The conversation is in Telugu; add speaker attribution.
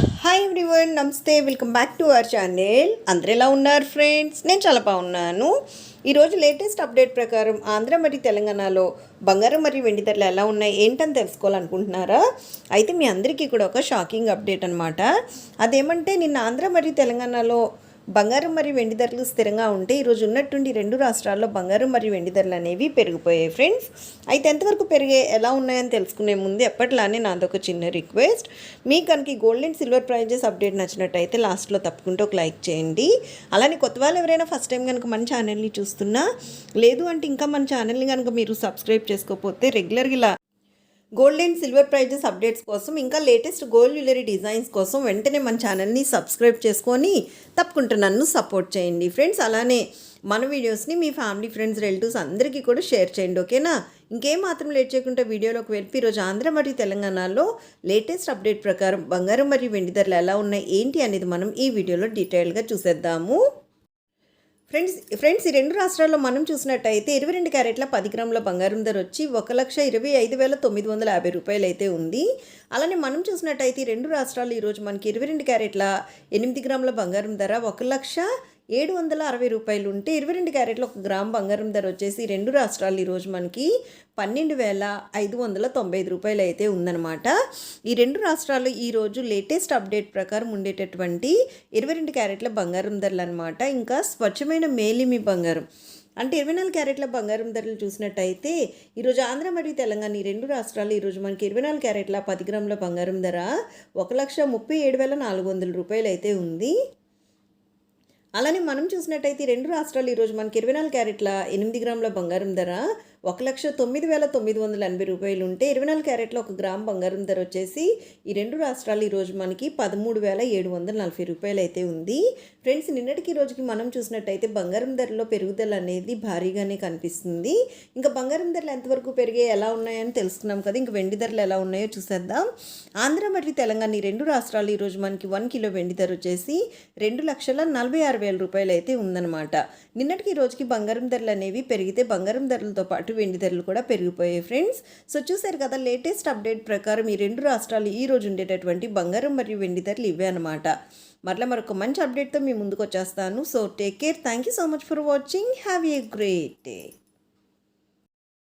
Speaker 1: హాయ్ ఎవ్రీవన్ నమస్తే welcome back to our channel అందరు ఎలా ఉన్నారు ఫ్రెండ్స్ నేను చాలా బాగున్నాను. ఈరోజు లేటెస్ట్ అప్డేట్ ప్రకారం ఆంధ్ర మరియు తెలంగాణలో బంగారం మరియు వెండి ధరలు ఎలా ఉన్నాయి ఏంటని తెలుసుకోవాలనుకుంటున్నారా? అయితే మీ అందరికీ కూడా ఒక షాకింగ్ అప్డేట్ అనమాట అదేమంటే నిన్న ఆంధ్ర మరియు తెలంగాణలో బంగారం మరియు వెండి ధరలు స్థిరంగా ఉంటే ఈరోజు ఉన్నట్టుండి రెండు రాష్ట్రాల్లో బంగారం మరియు వెండి ధరలు అనేవి పెరిగిపోయాయి ఫ్రెండ్స్ అయితే ఎంతవరకు పెరిగే ఎలా ఉన్నాయని తెలుసుకునే ముందు ఎప్పటిలానే నాదొక చిన్న రిక్వెస్ట్ మీకు కనుక gold and silver prizes update నచ్చినట్టయితే లాస్ట్లో తప్పకుండా ఒక లైక్ చేయండి. అలానే కొత్త వాళ్ళు ఎవరైనా ఫస్ట్ టైం కనుక మన ఛానల్ని చూస్తున్నా లేదు అంటే ఇంకా మన ఛానల్ని కనుక మీరు సబ్స్క్రైబ్ చేసుకోకపోతే రెగ్యులర్గా ఇలా gold and silver prizes updates కోసం ఇంకా లేటెస్ట్ గోల్డ్ జ్యువెలరీ డిజైన్స్ కోసం వెంటనే మన ఛానల్ని సబ్స్క్రైబ్ చేసుకొని తప్పకుండా నన్ను సపోర్ట్ చేయండి. ఫ్రెండ్స్ అలానే మన వీడియోస్ని మీ ఫ్యామిలీ ఫ్రెండ్స్ రిలేటివ్స్ అందరికీ కూడా షేర్ చేయండి ఓకేనా ఇంకేం మాత్రం లేట్ చేయకుండా వీడియోలోకి వెళ్ళి ఈరోజు ఆంధ్ర మరియు తెలంగాణలో లేటెస్ట్ అప్డేట్ ప్రకారం బంగారం మరియు వెండి ధరలు ఎలా ఉన్నాయి ఏంటి అనేది మనం ఈ వీడియోలో డీటెయిల్గా చూసేద్దాము. ఫ్రెండ్స్ ఫ్రెండ్స్ ఈ రెండు రాష్ట్రాల్లో మనం చూసినట్టయితే ఇరవై రెండు క్యారెట్ల పది గ్రాముల బంగారం ధర వచ్చి ఒక లక్ష ఇరవై ఐదు వేల తొమ్మిది వందల యాభై రూపాయలు అయితే ఉంది. అలానే మనం చూసినట్టయితే ఈ రెండు రాష్ట్రాలు ఈరోజు మనకి ఇరవై రెండు క్యారెట్ల ఎనిమిది గ్రాముల బంగారం ధర ఒక లక్ష ఏడు వందల అరవై రూపాయలు ఉంటే ఇరవై రెండు క్యారెట్లు ఒక గ్రామ్ బంగారం ధర వచ్చేసి రెండు రాష్ట్రాలు ఈరోజు మనకి పన్నెండు వేల ఐదు వందల తొంభై ఐదు రూపాయలు అయితే ఉందన్నమాట. ఈ రెండు రాష్ట్రాలు ఈరోజు లేటెస్ట్ అప్డేట్ ప్రకారం ఉండేటటువంటి ఇరవై రెండు క్యారెట్ల బంగారం ధరలు అనమాట ఇంకా స్వచ్ఛమైన మేలిమి బంగారం. అంటే ఇరవై నాలుగు క్యారెట్ల బంగారం ధరలు చూసినట్టయితే ఈరోజు ఆంధ్ర మరియు తెలంగాణ ఈ రెండు రాష్ట్రాలు ఈరోజు మనకి ఇరవై నాలుగు క్యారెట్ల పది గ్రాముల బంగారం ధర ఒక లక్ష ముప్పై ఏడు వేల నాలుగు వందల రూపాయలు అయితే ఉంది. అలానే మనం చూసినట్టయితే రెండు రాష్ట్రాలు ఈరోజు మనకి ఇరవై నాలుగు క్యారెట్ల ఎనిమిది గ్రాముల బంగారం ధర ఒక లక్ష తొమ్మిది వేల తొమ్మిది వందల ఎనభై రూపాయలు ఉంటే ఇరవై నాలుగు క్యారెట్ల ఒక గ్రామ్ బంగారం ధర వచ్చేసి ఈ రెండు రాష్ట్రాలు ఈరోజు మనకి పదమూడు వేల ఏడు వందల నలభై రూపాయలు అయితే ఉంది. ఫ్రెండ్స్ నిన్నటికి రోజుకి మనం చూసినట్టయితే బంగారం ధరలో పెరుగుదల అనేది భారీగానే కనిపిస్తుంది. ఇంకా బంగారం ధరలు ఎంతవరకు పెరిగే ఎలా ఉన్నాయని తెలుసుకున్నాం కదా ఇంకా వెండి ధరలు ఎలా ఉన్నాయో చూసేద్దాం. ఆంధ్ర మరియు తెలంగాణ ఈ రెండు రాష్ట్రాలు ఈరోజు మనకి వన్ కిలో వెండి ధర వచ్చేసి రెండు లక్షల నలభై ఆరు వేల రూపాయలు అయితే ఉందన్నమాట. నిన్నటికి రోజుకి బంగారం ధరలు అనేవి పెరిగితే బంగారం ధరలతో పాటు వెండి ధరలు కూడా పెరిగిపోయాయి ఫ్రెండ్స్ సో చూసారు కదా లేటెస్ట్ అప్డేట్ ప్రకారం ఈ రెండు రాష్ట్రాలు ఈ రోజు ఉండేటటువంటి బంగారం మరియు వెండి ధరలు ఇవే అనమాట మరలా మరొక మంచి అప్డేట్తో మీ ముందుకు వచ్చేస్తాను. So take care thank you so much for watching have a great day